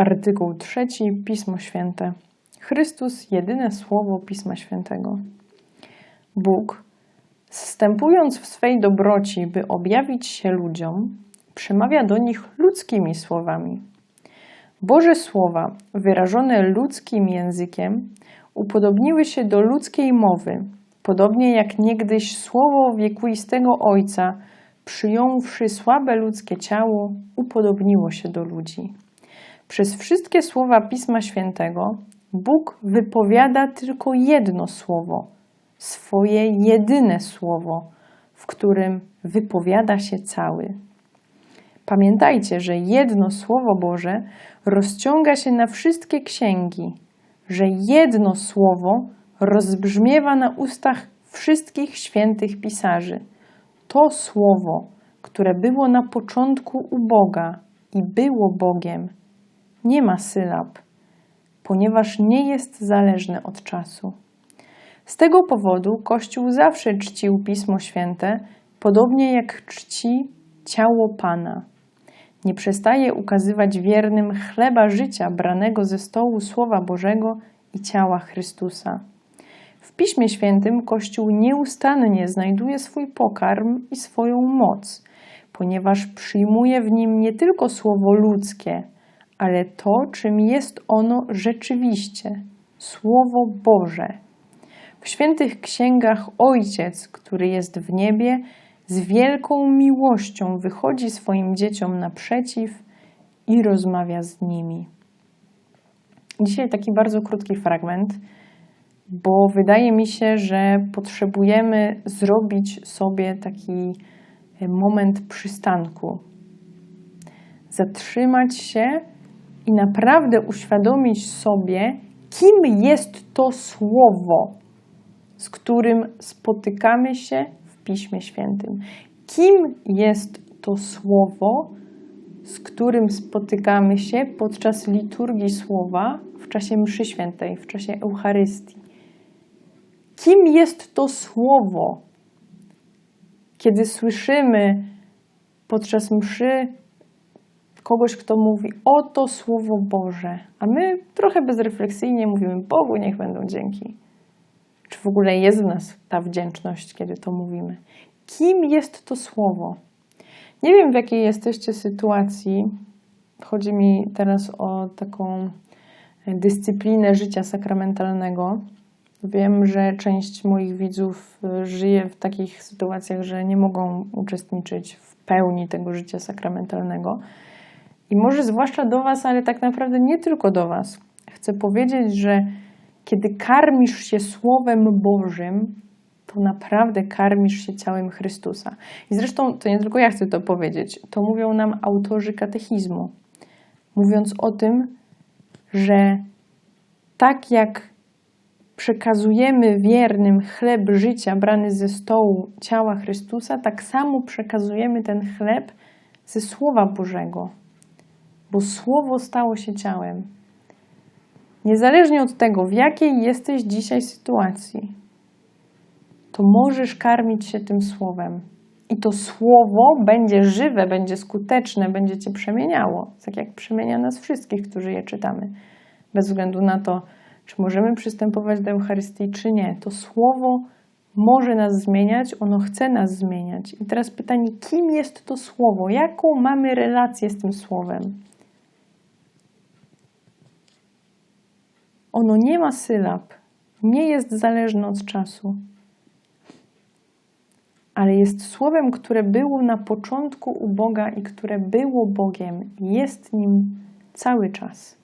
Artykuł trzeci Pismo Święte. Chrystus jedyne słowo Pisma Świętego. Bóg, zstępując w swej dobroci, by objawić się ludziom, przemawia do nich ludzkimi słowami. Boże słowa, wyrażone ludzkim językiem, upodobniły się do ludzkiej mowy, podobnie jak niegdyś słowo wiekuistego Ojca, przyjąwszy słabe ludzkie ciało, upodobniło się do ludzi. Przez wszystkie słowa Pisma Świętego Bóg wypowiada tylko jedno słowo, swoje jedyne słowo, w którym wypowiada się cały. Pamiętajcie, że jedno Słowo Boże rozciąga się na wszystkie księgi, że jedno Słowo rozbrzmiewa na ustach wszystkich świętych pisarzy. To Słowo, które było na początku u Boga i było Bogiem, nie ma sylab, ponieważ nie jest zależne od czasu. Z tego powodu Kościół zawsze czcił Pismo Święte, podobnie jak czci ciało Pana. Nie przestaje ukazywać wiernym chleba życia branego ze stołu Słowa Bożego i ciała Chrystusa. W Piśmie Świętym Kościół nieustannie znajduje swój pokarm i swoją moc, ponieważ przyjmuje w nim nie tylko słowo ludzkie, ale to, czym jest ono rzeczywiście Słowo Boże. W świętych księgach Ojciec, który jest w niebie, z wielką miłością wychodzi swoim dzieciom naprzeciw i rozmawia z nimi. Dzisiaj taki bardzo krótki fragment, bo wydaje mi się, że potrzebujemy zrobić sobie taki moment przystanku. Zatrzymać się i naprawdę uświadomić sobie, kim jest to słowo, z którym spotykamy się w Piśmie Świętym. Kim jest to słowo, z którym spotykamy się podczas liturgii słowa w czasie mszy świętej, w czasie Eucharystii. Kim jest to słowo, kiedy słyszymy podczas mszy kogoś, kto mówi oto Słowo Boże, a my trochę bezrefleksyjnie mówimy Bogu niech będą dzięki. Czy w ogóle jest w nas ta wdzięczność, kiedy to mówimy? Kim jest to Słowo? Nie wiem, w jakiej jesteście sytuacji. Chodzi mi teraz o taką dyscyplinę życia sakramentalnego. Wiem, że część moich widzów żyje w takich sytuacjach, że nie mogą uczestniczyć w pełni tego życia sakramentalnego. I może zwłaszcza do Was, ale tak naprawdę nie tylko do Was. Chcę powiedzieć, że kiedy karmisz się Słowem Bożym, to naprawdę karmisz się ciałem Chrystusa. I zresztą to nie tylko ja chcę to powiedzieć, to mówią nam autorzy katechizmu, mówiąc o tym, że tak jak przekazujemy wiernym chleb życia brany ze stołu ciała Chrystusa, tak samo przekazujemy ten chleb ze Słowa Bożego, bo Słowo stało się ciałem. Niezależnie od tego, w jakiej jesteś dzisiaj sytuacji, to możesz karmić się tym słowem. I to słowo będzie żywe, będzie skuteczne, będzie cię przemieniało, tak jak przemienia nas wszystkich, którzy je czytamy. Bez względu na to, czy możemy przystępować do Eucharystii, czy nie. To słowo może nas zmieniać, ono chce nas zmieniać. I teraz pytanie, kim jest to słowo? Jaką mamy relację z tym słowem? Ono nie ma sylab, nie jest zależne od czasu, ale jest słowem, które było na początku u Boga i które było Bogiem, jest nim cały czas.